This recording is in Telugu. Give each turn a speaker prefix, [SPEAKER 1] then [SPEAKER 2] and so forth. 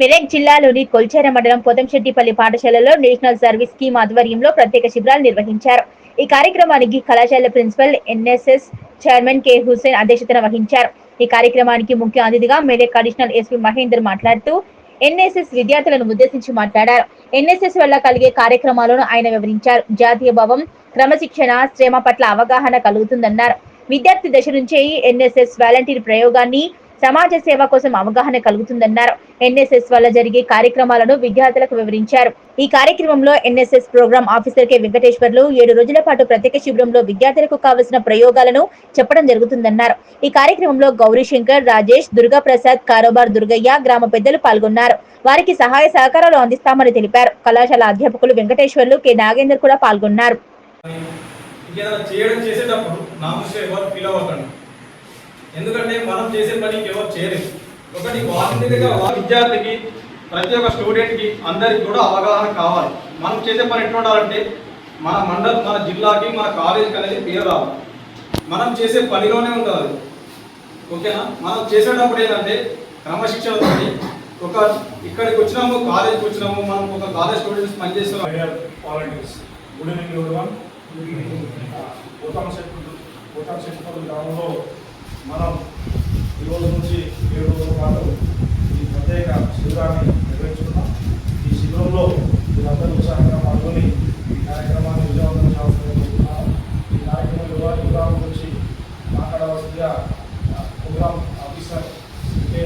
[SPEAKER 1] మెదక్ జిల్లాలోని కొల్చేర మండలం పొదంశెట్టిపల్లి పాఠశాలలో నేషనల్ సర్వీస్ స్కీమ్ ఆధ్వర్యంలో ప్రత్యేక శిబిరాలు నిర్వహించారు. ఈ కార్యక్రమానికి కళాశాల principal NSS chairman K. Hussain అధ్యక్షతన వహించారు. ఈ కార్యక్రమానికి ముఖ్య అతిథిగా మెదక్ అడిషనల్ ఎస్పీ మహేందర్ మాట్లాడుతూ ఎన్ఎస్ఎస్ విద్యార్థులను ఉద్దేశించి మాట్లాడారు. ఎన్ఎస్ఎస్ వల్ల కలిగే కార్యక్రమాలను ఆయన వివరించారు. జాతీయ భావం క్రమశిక్షణ శ్రమ పట్ల అవగాహన కలుగుతుందన్నారు. విద్యార్థి దశ నుంచే ఎన్ఎస్ఎస్ వాలంటీర్ ప్రయోగాన్ని సమాజ సేవ కోసం అవగాహన కలుగుతుందన్నారు. ఎన్ఎస్ఎస్ వల్ల జరిగే కార్యక్రమాలను విద్యార్థులకు వివరించారు. ఈ కార్యక్రమంలో NSS programme officer K. Venkateswarlu ఏడు రోజుల పాటు ప్రత్యేక శిబిరంలో విద్యార్థులకు కావలసిన ప్రయోగాలను చెప్పడం జరుగుతుందన్నారు. ఈ కార్యక్రమంలో గౌరీశంకర్ రాజేష్ దుర్గా ప్రసాద్ కారోబార్ దుర్గయ్య గ్రామ పెద్దలు పాల్గొన్నారు. వారికి సహాయ సహకారాలు అందిస్తామని తెలిపారు. కళాశాల అధ్యాపకులు వెంకటేశ్వర్లు కె. నాగేందర్ కూడా పాల్గొన్నారు.
[SPEAKER 2] చేయడం చేసేటప్పుడు నా ఎవరు ఫీల్ అవ్వకండి. ఎందుకంటే మనం చేసే పనికి ఎవరు చేయలేదు ఒకటి వాలంటీర్గా విద్యార్థికి ప్రతి ఒక్క స్టూడెంట్కి అందరికి కూడా అవగాహన కావాలి. మనం చేసే పని ఎట్లా ఉండాలంటే మన మండలం మన జిల్లాకి మన కాలేజీకి అనేది పేరు రావాలి. మనం చేసే పనిలోనే ఉంటుంది ఓకేనా? మనం చేసేటప్పుడు ఏంటంటే క్రమశిక్షణతో ఒక ఇక్కడికి వచ్చినాము కాలేజీకి వచ్చినాము మనం ఒక కాలేజ్ స్టూడెంట్స్ పనిచేస్తున్నాం
[SPEAKER 3] Dear volunteers, good evening everyone. పోతాం శెట్టి పోతాం శెట్టిపల్లి గ్రామంలో మనం ఈరోజు నుంచి ఏడు రోజుల పాటు ఈ ప్రత్యేక శిబిరాన్ని నిర్వహించుకున్నాం ఈ శిబిరంలో మీరందరూ ఉత్సాహంగా పాల్గొని ఈ కార్యక్రమాన్ని విజయవంతం చేయాల్సిందిస్తున్నాను ఈ కార్యక్రమం వివాహ విభాగం గురించి మాట్లాడవలసిందిగా ప్రోగ్రామ్ ఆఫీసర్ కే